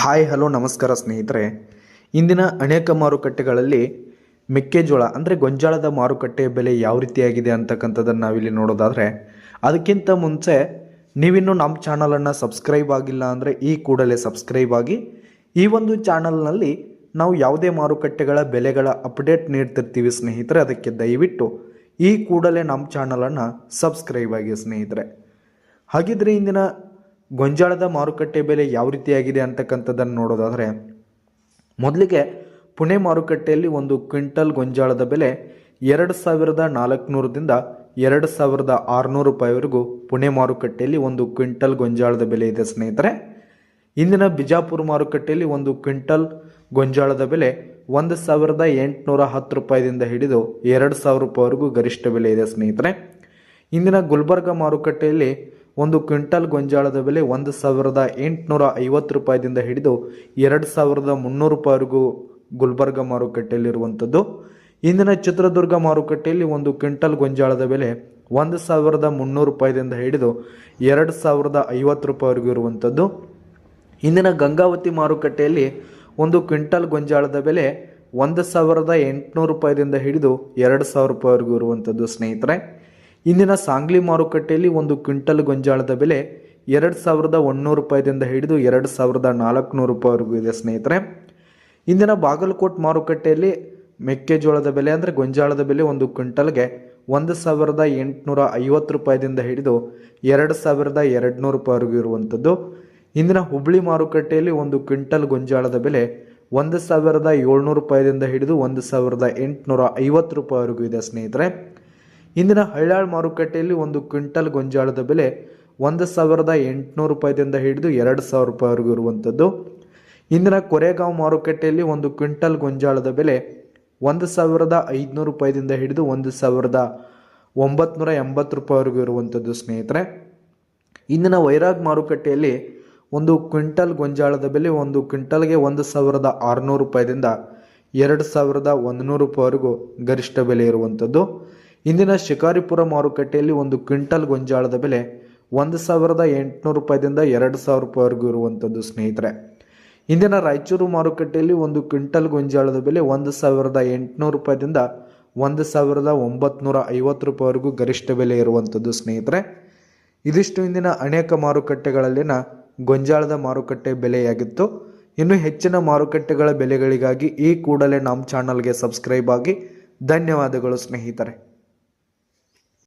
Hi, hello, ನಮಸ್ಕಾರ ಸ್ನೇಹಿತರೆ. ಇಂದಿನ ಅನೇಕ ಮಾರುಕಟ್ಟೆಗಳಲ್ಲಿ ಮೆಕ್ಕೆಜೋಳ, ಅಂದರೆ ಗೊಂಜಾಳದ ಮಾರುಕಟ್ಟೆ ಬೆಲೆ ಯಾವ ರೀತಿಯಾಗಿದೆ ಅಂತಕ್ಕಂಥದ್ದನ್ನು ನಾವಿಲ್ಲಿ ನೋಡೋದಾದರೆ, ಅದಕ್ಕಿಂತ ಮುಂಚೆ ನೀವಿನ್ನೂ ನಮ್ಮ ಚಾನಲನ್ನು ಸಬ್ಸ್ಕ್ರೈಬ್ ಆಗಿಲ್ಲ ಅಂದರೆ ಈ ಕೂಡಲೇ ಸಬ್ಸ್ಕ್ರೈಬ್ ಆಗಿ, ಈ ಒಂದು ಚಾನಲ್ನಲ್ಲಿ ನಾವು ಯಾವುದೇ ಮಾರುಕಟ್ಟೆಗಳ ಬೆಲೆಗಳ ಅಪ್ಡೇಟ್ ನೀಡ್ತಿರ್ತೀವಿ ಸ್ನೇಹಿತರೆ, ಅದಕ್ಕೆ ದಯವಿಟ್ಟು ಈ ಕೂಡಲೇ ನಮ್ಮ ಚಾನಲನ್ನು ಸಬ್ಸ್ಕ್ರೈಬ್ ಆಗಿ ಸ್ನೇಹಿತರೆ. ಹಾಗಿದ್ರೆ ಇಂದಿನ ಗೊಂಜಾಳದ ಮಾರುಕಟ್ಟೆ ಬೆಲೆ ಯಾವ ರೀತಿಯಾಗಿದೆ ಅಂತಕ್ಕಂಥದ್ದನ್ನು ನೋಡೋದಾದರೆ, ಮೊದಲಿಗೆ ಪುಣೆ ಮಾರುಕಟ್ಟೆಯಲ್ಲಿ ಒಂದು ಕ್ವಿಂಟಲ್ ಗೊಂಜಾಳದ ಬೆಲೆ ಎರಡು ಸಾವಿರದ ನಾಲ್ಕುನೂರದಿಂದ ಎರಡು ಸಾವಿರದ ಆರುನೂರು ರೂಪಾಯಿವರೆಗೂ ಪುಣೆ ಮಾರುಕಟ್ಟೆಯಲ್ಲಿ ಒಂದು ಕ್ವಿಂಟಲ್ ಗೊಂಜಾಳದ ಬೆಲೆ ಇದೆ ಸ್ನೇಹಿತರೆ. ಇಂದಿನ ಬಿಜಾಪುರ ಮಾರುಕಟ್ಟೆಯಲ್ಲಿ ಒಂದು ಕ್ವಿಂಟಲ್ ಗೊಂಜಾಳದ ಬೆಲೆ ಒಂದು ಸಾವಿರದ ಎಂಟುನೂರ ಹತ್ತು ರೂಪಾಯಿದಿಂದ ಹಿಡಿದು ಎರಡು ಸಾವಿರ ರೂಪಾಯಿವರೆಗೂ ಗರಿಷ್ಠ ಬೆಲೆ ಇದೆ ಸ್ನೇಹಿತರೆ. ಇಂದಿನ ಗುಲ್ಬರ್ಗ ಮಾರುಕಟ್ಟೆಯಲ್ಲಿ ಒಂದು ಕ್ವಿಂಟಲ್ ಗೊಂಜಾಳದ ಬೆಲೆ ಒಂದು ಸಾವಿರದ ಎಂಟುನೂರ ಐವತ್ತು ರೂಪಾಯಿದಿಂದ ಹಿಡಿದು ಎರಡು ಸಾವಿರದ ಮುನ್ನೂರು ರೂಪಾಯಿವರೆಗೂ ಗುಲ್ಬರ್ಗ ಮಾರುಕಟ್ಟೆಯಲ್ಲಿರುವಂಥದ್ದು. ಇಂದಿನ ಚಿತ್ರದುರ್ಗ ಮಾರುಕಟ್ಟೆಯಲ್ಲಿ ಒಂದು ಕ್ವಿಂಟಲ್ ಗೊಂಜಾಳದ ಬೆಲೆ ಒಂದು ಸಾವಿರದ ಮುನ್ನೂರು ರೂಪಾಯಿದಿಂದ ಹಿಡಿದು ಎರಡು ಸಾವಿರದ ಐವತ್ತು ರೂಪಾಯಿವರೆಗೂ ಇರುವಂಥದ್ದು. ಇಂದಿನ ಗಂಗಾವತಿ ಮಾರುಕಟ್ಟೆಯಲ್ಲಿ ಒಂದು ಕ್ವಿಂಟಲ್ ಗೊಂಜಾಳದ ಬೆಲೆ ಒಂದು ಸಾವಿರದ ಎಂಟುನೂರು ರೂಪಾಯಿದಿಂದ ಹಿಡಿದು ಎರಡು ಸಾವಿರ ರೂಪಾಯಿವರೆಗೂ ಇರುವಂಥದ್ದು ಸ್ನೇಹಿತರೆ. ಇಂದಿನ ಸಾಂಗ್ಲಿ ಮಾರುಕಟ್ಟೆಯಲ್ಲಿ ಒಂದು ಕ್ವಿಂಟಲ್ ಗೊಂಜಾಳದ ಬೆಲೆ ಎರಡು ಸಾವಿರದ ಒಂದುನೂರು ರೂಪಾಯಿದಿಂದ ಹಿಡಿದು ಎರಡು ಸಾವಿರದ ನಾಲ್ಕುನೂರು ರೂಪಾಯಿವರೆಗೂ ಇದೆ ಸ್ನೇಹಿತರೆ. ಇಂದಿನ ಬಾಗಲಕೋಟ್ ಮಾರುಕಟ್ಟೆಯಲ್ಲಿ ಮೆಕ್ಕೆಜೋಳದ ಬೆಲೆ ಅಂದರೆ ಗೊಂಜಾಳದ ಬೆಲೆ ಒಂದು ಕ್ವಿಂಟಲ್ಗೆ ಒಂದು ಸಾವಿರದ ಎಂಟುನೂರ ಐವತ್ತು ರೂಪಾಯಿದಿಂದ ಹಿಡಿದು ಎರಡು ಸಾವಿರದ ಎರಡುನೂರು ರೂಪಾಯಿವರೆಗೂ ಇರುವಂಥದ್ದು. ಇಂದಿನ ಹುಬ್ಳಿ ಮಾರುಕಟ್ಟೆಯಲ್ಲಿ ಒಂದು ಕ್ವಿಂಟಲ್ ಗೊಂಜಾಳದ ಬೆಲೆ ಒಂದು ಸಾವಿರದ ಏಳ್ನೂರು ರೂಪಾಯಿದಿಂದ ಹಿಡಿದು ಒಂದು ಸಾವಿರದ ಎಂಟುನೂರ ಐವತ್ತು ರೂಪಾಯಿವರೆಗೂ ಇದೆ ಸ್ನೇಹಿತರೆ. ಇಂದಿನ ಹಳ್ಳಾಳ್ ಮಾರುಕಟ್ಟೆಯಲ್ಲಿ ಒಂದು ಕ್ವಿಂಟಲ್ ಗೊಂಜಾಳದ ಬೆಲೆ ಒಂದು ಸಾವಿರದ ಎಂಟುನೂರು ರೂಪಾಯಿದಿಂದ ಹಿಡಿದು ಎರಡು ಸಾವಿರ ರೂಪಾಯಿವರೆಗೂ ಇರುವಂಥದ್ದು. ಇಂದಿನ ಕೊರೆಗಾಂವ್ ಮಾರುಕಟ್ಟೆಯಲ್ಲಿ ಒಂದು ಕ್ವಿಂಟಲ್ ಗೊಂಜಾಳದ ಬೆಲೆ ಒಂದು ಸಾವಿರದ ಐದುನೂರು ರೂಪಾಯಿದಿಂದ ಹಿಡಿದು ಒಂದು ಸಾವಿರದ ಒಂಬತ್ನೂರ ಎಂಬತ್ತು ರೂಪಾಯಿವರೆಗೂ ಇರುವಂಥದ್ದು ಸ್ನೇಹಿತರೆ. ಇಂದಿನ ವೈರಾಗ್ ಮಾರುಕಟ್ಟೆಯಲ್ಲಿ ಒಂದು ಕ್ವಿಂಟಲ್ ಗೊಂಜಾಳದ ಬೆಲೆ ಒಂದು ಕ್ವಿಂಟಲ್ಗೆ ಒಂದು ಸಾವಿರದ ಆರುನೂರು ರೂಪಾಯಿದಿಂದ ಎರಡು ಸಾವಿರದ ಒಂದುನೂರು ರೂಪಾಯಿವರೆಗೂ ಗರಿಷ್ಠ ಬೆಲೆ ಇರುವಂಥದ್ದು. ಇಂದಿನ ಶಿಕಾರಿಪುರ ಮಾರುಕಟ್ಟೆಯಲ್ಲಿ ಒಂದು ಕ್ವಿಂಟಲ್ ಗೊಂಜಾಳದ ಬೆಲೆ ಒಂದು ಸಾವಿರದ ಎಂಟುನೂರು ರೂಪಾಯಿದಿಂದ ಎರಡು ಸಾವಿರ ರೂಪಾಯಿವರೆಗೂ ಇರುವಂಥದ್ದು ಸ್ನೇಹಿತರೆ. ಇಂದಿನ ರಾಯಚೂರು ಮಾರುಕಟ್ಟೆಯಲ್ಲಿ ಒಂದು ಕ್ವಿಂಟಲ್ ಗೊಂಜಾಳದ ಬೆಲೆ ಒಂದು ಸಾವಿರದ ಎಂಟುನೂರು ರೂಪಾಯಿದಿಂದ ಒಂದು ಸಾವಿರದ ಒಂಬತ್ನೂರ ಐವತ್ತು ರೂಪಾಯಿವರೆಗೂ ಗರಿಷ್ಠ ಬೆಲೆ ಇರುವಂಥದ್ದು ಸ್ನೇಹಿತರೆ. ಇದಿಷ್ಟು ಇಂದಿನ ಅನೇಕ ಮಾರುಕಟ್ಟೆಗಳಲ್ಲಿನ ಗೊಂಜಾಳದ ಮಾರುಕಟ್ಟೆ ಬೆಲೆಯಾಗಿತ್ತು. ಇನ್ನು ಹೆಚ್ಚಿನ ಮಾರುಕಟ್ಟೆಗಳ ಬೆಲೆಗಳಿಗಾಗಿ ಈ ಕೂಡಲೇ ನಮ್ಮ ಚಾನಲ್ಗೆ ಸಬ್ಸ್ಕ್ರೈಬ್ ಆಗಿ ಧನ್ಯವಾದಗಳು ಸ್ನೇಹಿತರೆ.